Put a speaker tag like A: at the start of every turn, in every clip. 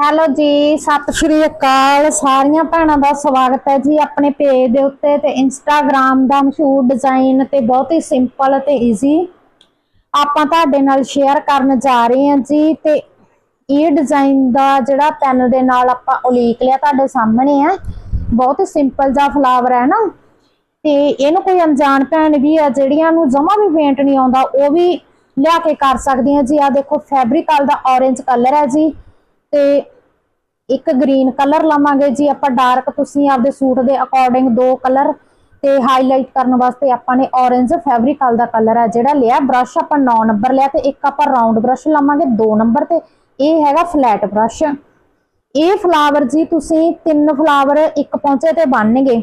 A: Hello ਜੀ, ਸਤਿ ਸ਼੍ਰੀ ਅਕਾਲ। ਸਾਰੀਆਂ ਭੈਣਾਂ ਦਾ ਸਵਾਗਤ ਹੈ ਜੀ ਆਪਣੇ ਪੇਜ ਦੇ ਉੱਤੇ ਤੇ ਇੰਸਟਾਗ੍ਰam ਦਾ ਮਸ਼ਹੂਰ ਡਿਜ਼ਾਈਨ ਤੇ ਬਹੁਤ ਹੀ ਸਿੰਪਲ ਤੇ ਈਜ਼ੀ ਆਪਾਂ ਤੁਹਾਡੇ ਨਾਲ ਸ਼ੇਅਰ ਕਰਨ ਜਾ ਰਹੇ ਹਾਂ ਜੀ ਤੇ ਇਹ ਡਿਜ਼ਾਈਨ ਦਾ ਜਿਹੜਾ ਪੈਨ ਦੇ ਨਾਲ ਆਪਾਂ ਉਲੀਕ ਲਿਆ ਤੁਹਾਡੇ ਸਾਹਮਣੇ ਹੈ। ਬਹੁਤ ਹੀ ਸਿੰਪਲ ਜਿਹਾ ਫਲਾਵਰ ਹੈ ਨਾ। ਤੇ ਇਹਨੂੰ ਕੋਈ ਅਣਜਾਣ ਭੈਣ ਵੀ ਆ ਜਿਹੜੀਆਂ ਨੂੰ ਜਮਾ ਵੀ ਪੇਂਟ ਨਹੀਂ ਆਉਂਦਾ, ਉਹ ਵੀ ਲਿਆ ਕੇ ਕਰ ਸਕਦੀਆਂ ਜੀ। ਆ ਦੇਖੋ ਫੈਬਰਿਕਲ ਦਾ orange ਕਲਰ ਹੈ ਜੀ। ਤੇ ਇੱਕ ਗ੍ਰੀਨ ਕਲਰ ਲਾਵਾਂਗੇ ਜੀ, ਆਪਾਂ ਡਾਰਕ ਤੁਸੀਂ ਆਪਦੇ ਸੂਟ ਦੇ ਅਕੋਰਡਿੰਗ ਦੋ ਕਲਰ ਤੇ ਹਾਈਲਾਈਟ ਕਰਨ ਵਾਸਤੇ ਆਪਾਂ ਨੇ orange ਫੈਬਰਿਕਲ ਦਾ ਕਲਰ ਹੈ ਜਿਹੜਾ ਲਿਆ ਬ੍ਰਸ਼ ਆਪਾਂ 9 ਨੰਬਰ ਲਿਆ ਤੇ ਇੱਕ ਆਪਾਂ ਰਾਉਂਡ ਬ੍ਰਸ਼ ਲਵਾਂਗੇ 2 ਨੰਬਰ ਤੇ, ਇਹ ਹੈਗਾ ਫਲੈਟ ਬ੍ਰਸ਼ ਇਹ ਫਲਾਵਰ ਜੀ ਤੁਸੀਂ ਤਿੰਨ ਫਲਾਵਰ ਇੱਕ ਪੌਂਚੇ ਤੇ ਬੰਨਗੇ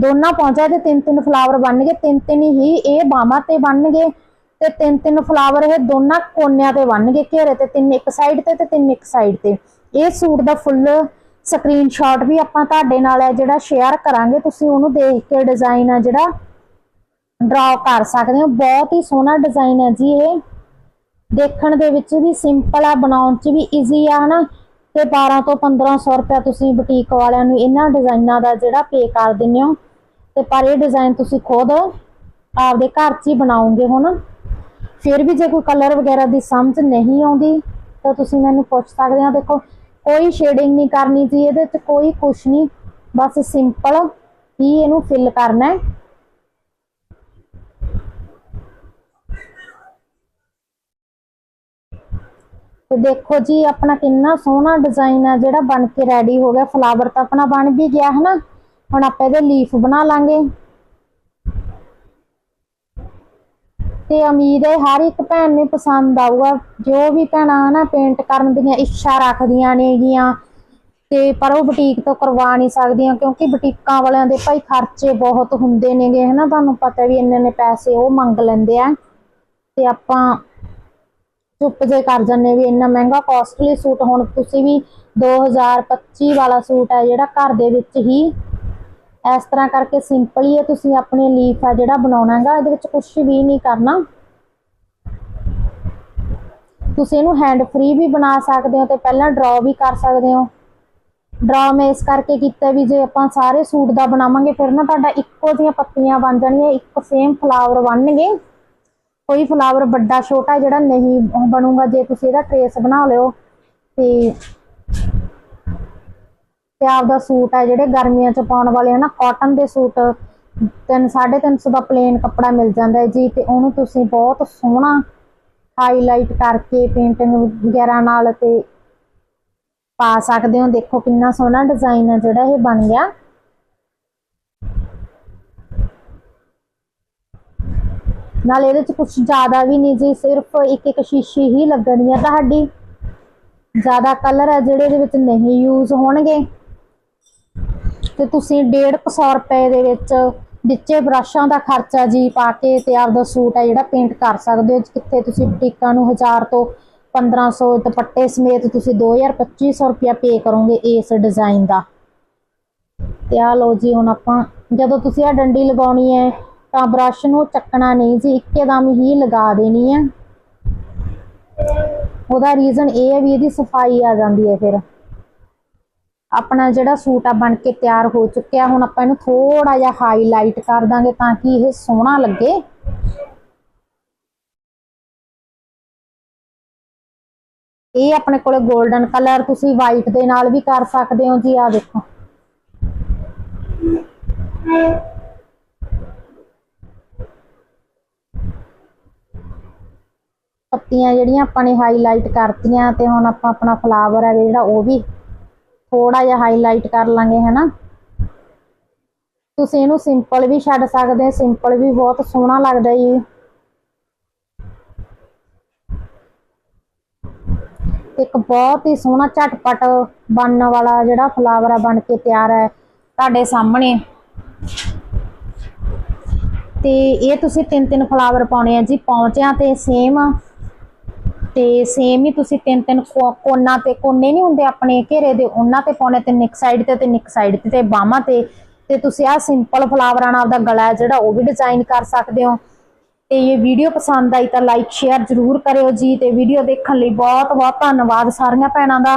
A: ਦੋਨਾਂ ਪੌਂਚੇ ਤੇ ਤਿੰਨ ਤਿੰਨ ਫਲਾਵਰ ਬਣਨਗੇ, ਤਿੰਨ ਤਿੰਨ ਹੀ ਇਹ ਬਾਹਾਂ ਤੇ ਬਣਨਗੇ। ਤੇ ਤਿੰਨ ਤਿੰਨ ਫਲਾਵਰ ਇਹ ਦੋਨਾਂ ਕੋਨਿਆਂ ਤੇ ਬਣਨਗੇ ਘੇਰੇ ਤੇ, ਤਿੰਨ ਇੱਕ ਸਾਈਡ ਤੇ ਤੇ ਤਿੰਨ ਇੱਕ ਸਾਈਡ ਤੇ। ਇਹ ਸੂਟ ਦਾ ਫੁੱਲ ਸਕਰੀਨਸ਼ਾਟ ਵੀ ਆਪਾਂ ਤੁਹਾਡੇ ਨਾਲ ਹੈ, ਜਿਹੜਾ ਸ਼ੇਅਰ ਕਰਾਂਗੇ, ਤੁਸੀਂ ਉਹਨੂੰ ਦੇਖ ਕੇ ਡਿਜ਼ਾਈਨ ਆ ਜਿਹੜਾ ਡਰਾ ਕਰ ਸਕਦੇ ਹੋ। ਬਹੁਤ ਹੀ ਸੋਹਣਾ ਡਿਜ਼ਾਈਨ ਹੈ ਜੀ ਇਹ। ਦੇਖਣ ਦੇ ਵਿੱਚ ਵੀ ਸਿੰਪਲ ਆ, ਬਣਾਉਣ 'ਚ ਵੀ ਈਜ਼ੀ ਆ, ਹਨਾ? ਤੇ 12 ਤੋਂ 1500 ਰੁਪਏ ਤੁਸੀਂ ਬੁਟੀਕ ਵਾਲਿਆਂ ਨੂੰ ਇਹਨਾਂ ਡਿਜ਼ਾਈਨਾਂ ਦਾ ਜਿਹੜਾ ਪੇ ਕਰ ਦਿੰਦੇ ਹੋ। ਤੇ ਪਰ ਇਹ ਡਿਜ਼ਾਈਨ ਤੁਸੀਂ ਖੁਦ ਆਪਦੇ ਘਰ 'ਚ ਹੀ ਬਣਾਉਂਗੇ ਹੁਣ। ਫਿਰ ਵੀ ਜੇ ਕੋਈ ਕਲਰ ਵਗੈਰਾ ਦੀ ਸਮਝ ਨਹੀਂ ਆਉਂਦੀ, ਤਾਂ ਤੁਸੀਂ ਮੈਨੂੰ ਪੁੱਛ ਸਕਦੇ ਹੋ। ਦੇਖੋ, ਕੋਈ ਸ਼ੇਡਿੰਗ ਨਹੀਂ ਕਰਨੀ ਜੀ, ਇਹਦੇ 'ਚ ਕੋਈ ਕੁਛ ਨਹੀਂ। ਬਸ ਸਿੰਪਲ ਹੀ ਇਹਨੂੰ ਫਿਲ ਕਰਨਾ ਹੈ। ਤੇ ਦੇਖੋ ਜੀ, ਆਪਣਾ ਕਿੰਨਾ ਸੋਹਣਾ ਡਿਜ਼ਾਈਨ ਆ ਜਿਹੜਾ ਬਣ ਕੇ ਰੈਡੀ ਹੋ ਗਿਆ। ਫਲਾਵਰ ਤਾਂ ਆਪਣਾ ਬਣ ਵੀ ਗਿਆ ਹੈ ਨਾ ਹੁਣ ਆਪਾਂ ਇਹਦੇ ਲੀਫ ਬਣਾ ਲਾਂਗੇ। ਤੇ ਉਮੀਦ ਹੈ, ਹਰ ਇੱਕ ਭੈਣ ਨੂੰ ਪਸੰਦ ਆਊਗਾ। ਜੋ ਵੀ ਭੈਣਾਂ ਹਨਾ ਪੇਂਟ ਕਰਨ ਦੀਆਂ ਇੱਛਾ ਰੱਖਦੀਆਂ ਨੇਗੀਆਂ, ਤੇ ਪਰ ਉਹ ਬੁਟੀਕ ਤੋਂ ਕਰਵਾ ਨਹੀਂ ਸਕਦੀਆਂ, ਕਿਉਂਕਿ ਬੁਟੀਕਾਂ ਵਾਲਿਆਂ ਦੇ ਭਾਈ ਖਰਚੇ ਬਹੁਤ ਹੁੰਦੇ ਨੇਗੇ, ਹਨਾ? ਤੁਹਾਨੂੰ ਪਤਾ ਵੀ ਇੰਨੇ ਨੇ ਪੈਸੇ ਉਹ ਮੰਗ ਲੈਂਦੇ ਆ। ਤੇ ਆਪਾਂ ਚੁੱਪ ਜੇ ਕਰ ਜੰਨੇ ਵੀ ਇੰਨਾ ਮਹਿੰਗਾ ਕਾਸਟਲੀ ਸੂਟ, ਹੁਣ ਤੁਸੀਂ ਵੀ 2025 ਵਾਲਾ ਸੂਟ ਹੈ, ਜਿਹੜਾ ਘਰ ਦੇ ਵਿੱਚ ਹੀ ਇਸ ਤਰ੍ਹਾਂ ਕਰਕੇ ਸਿੰਪਲ ਹੀ ਹੈ, ਤੁਸੀਂ ਆਪਣੇ ਲੀਫ ਆ ਜਿਹੜਾ ਬਣਾਉਣਾ ਇਹਦੇ ਵਿੱਚ ਕੁਝ ਵੀ ਨਹੀਂ ਕਰਨਾ। ਤੁਸੀਂ ਇਹਨੂੰ ਹੈਂਡ ਫ੍ਰੀ ਵੀ ਬਣਾ ਸਕਦੇ ਹੋ ਤੇ ਪਹਿਲਾਂ ਡਰਾ ਵੀ ਕਰ ਸਕਦੇ ਹੋ। ਡਰਾ ਮੈਂ ਇਸ ਕਰਕੇ ਕੀਤਾ ਵੀ ਜੇ ਆਪਾਂ ਸਾਰੇ ਸੂਟ ਦਾ ਬਣਾਵਾਂਗੇ, ਫਿਰ ਨਾ ਤੁਹਾਡਾ ਇੱਕੋ ਜਿਹੀਆਂ ਪੱਤੀਆਂ ਬਣ ਜਾਣਗੀਆਂ, ਇੱਕ ਸੇਮ ਫਲਾਵਰ ਬਣਨਗੇ। ਕੋਈ ਫਲਾਵਰ ਵੱਡਾ ਛੋਟਾ ਜਿਹੜਾ ਨਹੀਂ ਬਣੂਗਾ, ਜੇ ਤੁਸੀਂ ਇਹਦਾ ਟ੍ਰੇਸ ਬਣਾ ਲਿਓ ਤੇ ਤੇ ਆਪਦਾ ਸੂਟ ਹੈ ਜਿਹੜੇ ਗਰਮੀਆਂ ਚ ਪਾਉਣ ਵਾਲੇ ਆ ਨਾ ਕਾਟਨ ਦੇ ਸੂਟ 3 350 ਦਾ ਪਲੇਨ ਕੱਪੜਾ ਮਿਲ ਜਾਂਦਾ ਹੈ ਜੀ, ਤੇ ਉਹਨੂੰ ਤੁਸੀਂ ਬਹੁਤ ਸੋਹਣਾ ਹਾਈਲਾਈਟ ਕਰਕੇ ਪੇਂਟਿੰਗ ਵਗੈਰਾ ਨਾਲ ਤੇ ਪਾ ਸਕਦੇ ਹੋ। ਦੇਖੋ ਕਿੰਨਾ ਸੋਹਣਾ ਡਿਜ਼ਾਈਨ ਹੈ ਜਿਹੜਾ ਇਹ ਬਣ ਗਿਆ। ਨਾਲ ਇਹਦੇ ਚ ਕੁਝ ਜ਼ਿਆਦਾ ਵੀ ਨਹੀਂ ਜੀ, ਸਿਰਫ ਇੱਕ ਇੱਕ ਸ਼ੀਸ਼ੀ ਹੀ ਲੱਗਣੀ ਹੈ ਤੁਹਾਡੀ। ਜ਼ਿਆਦਾ ਕਲਰ ਹੈ ਜਿਹੜੇ ਇਹਦੇ ਵਿੱਚ ਨਹੀਂ ਯੂਜ਼ ਹੋਣਗੇ। ਤੇ ਤੁਸੀਂ 150 ਰੁਪਏ ਦੇ ਵਿੱਚ ਵਿੱਚੇ ਬ੍ਰਸ਼ਾਂ ਦਾ ਖਰਚਾ ਜੀ ਪਾ ਕੇ ਤੇ ਆਪਦਾ ਸੂਟ ਹੈ ਜਿਹੜਾ ਪੇਂਟ ਕਰ ਸਕਦੇ ਹੋ। ਕਿੱਥੇ ਤੁਸੀਂ ਬੁਟੀਕਾਂ ਨੂੰ 1000 ਤੋਂ 1500 ਦੁਪੱਟੇ ਸਮੇਤ ਤੁਸੀਂ 2000 2500 ਰੁਪਇਆ ਪੇ ਕਰੋਗੇ ਇਸ ਡਿਜ਼ਾਈਨ ਦਾ। ਤੇ ਆ ਲਓ ਜੀ ਹੁਣ ਆਪਾਂ, ਜਦੋਂ ਤੁਸੀਂ ਆ ਡੰਡੀ ਲਗਾਉਣੀ ਹੈ, ਤਾਂ ਬ੍ਰਸ਼ ਨੂੰ ਚੱਕਣਾ ਨਹੀਂ ਜੀ ਇੱਕੇਦਮ ਹੀ ਲਗਾ ਦੇਣੀ ਹੈ। ਉਹਦਾ ਰੀਜ਼ਨ ਇਹ ਹੈ ਵੀ ਇਹਦੀ ਸਫ਼ਾਈ ਆ ਜਾਂਦੀ ਹੈ ਫਿਰ। ਆਪਣਾ ਜਿਹੜਾ ਸੂਟ ਆ ਬਣ ਕੇ ਤਿਆਰ ਹੋ ਚੁੱਕਿਆ। ਹੁਣ ਆਪਾਂ ਇਹਨੂੰ ਥੋੜਾ ਜਿਹਾ ਹਾਈਲਾਈਟ ਕਰ ਦਾਂਗੇ ਤਾਂ ਕਿ ਇਹ ਸੋਹਣਾ ਲੱਗੇ। ਇਹ ਆਪਣੇ ਕੋਲੇ 골ਡਨ ਕਲਰ ਤੁਸੀਂ ਵਾਈਟ ਦੇ ਨਾਲ ਵੀ ਕਰ ਸਕਦੇ ਹੋ ਜੀ ਆ ਦੇਖੋ। ਪੱਤੀਆਂ ਜਿਹੜੀਆਂ ਆਪਾਂ ਨੇ ਹਾਈਲਾਈਟ ਕਰਤੀਆਂ ਤੇ ਹੁਣ ਆਪਾਂ ਆਪਣਾ ਫਲਾਵਰ ਹੈ ਜਿਹੜਾ ਉਹ ਵੀ ਥੋੜਾ ਜਿਹਾ ਹਾਈਲਾਈਟ ਕਰ ਲਾਂਗੇ, ਹੈਨਾ? ਤੁਸੀਂ ਇਹਨੂੰ ਸਿੰਪਲ ਵੀ ਛੱਡ ਸਕਦੇ ਸਿੰਪਲ ਵੀ ਬਹੁਤ ਸੋਹਣਾ ਲੱਗਦਾ ਜੀ। ਇੱਕ ਬਹੁਤ ਹੀ ਸੋਹਣਾ ਝਟਪਟ ਬਣਨ ਵਾਲਾ ਜਿਹੜਾ ਫਲਾਵਰ ਆ ਬਣ ਕੇ ਤਿਆਰ ਹੈ ਤੁਹਾਡੇ ਸਾਹਮਣੇ। ਤੇ ਇਹ ਤੁਸੀਂ ਤਿੰਨ ਤਿੰਨ ਫਲਾਵਰ ਪਾਉਣੇ ਆ ਜੀ, ਪੌਂਚਿਆਂ ਤੇ ਸੇਮ ਤੇ ਸੇਮ ਹੀ ਤੁਸੀਂ ਤਿੰਨ ਤਿੰਨ ਕੋ- ਕੋਨਾ ਤੇ, ਕੋਨੇ ਨਹੀਂ ਹੁੰਦੇ ਆਪਣੇ ਘੇਰੇ ਦੇ, ਉਹਨਾਂ ਤੇ ਪਾਉਣੇ ਤੇ ਨਿਕ ਸਾਈਡ ਤੇ ਤੇ ਨਿਕ ਸਾਈਡ ਤੇ ਤੇ ਬਾਹਾਂ ਤੇ। ਤੇ ਤੁਸੀਂ ਆ ਸਿੰਪਲ ਫਲਾਵਰਾਂ ਨਾਲ ਆਪਦਾ ਗਲਾ ਜਿਹੜਾ ਉਹ ਵੀ ਡਿਜ਼ਾਈਨ ਕਰ ਸਕਦੇ ਹੋ। ਤੇ ਇਹ ਵੀਡੀਓ ਪਸੰਦ ਆਈ ਤਾਂ ਲਾਈਕ ਸ਼ੇਅਰ ਜ਼ਰੂਰ ਕਰਿਓ ਜੀ। ਤੇ ਵੀਡੀਓ ਦੇਖਣ ਲਈ ਬਹੁਤ ਬਹੁਤ ਧੰਨਵਾਦ ਸਾਰੀਆਂ ਭੈਣਾਂ ਦਾ।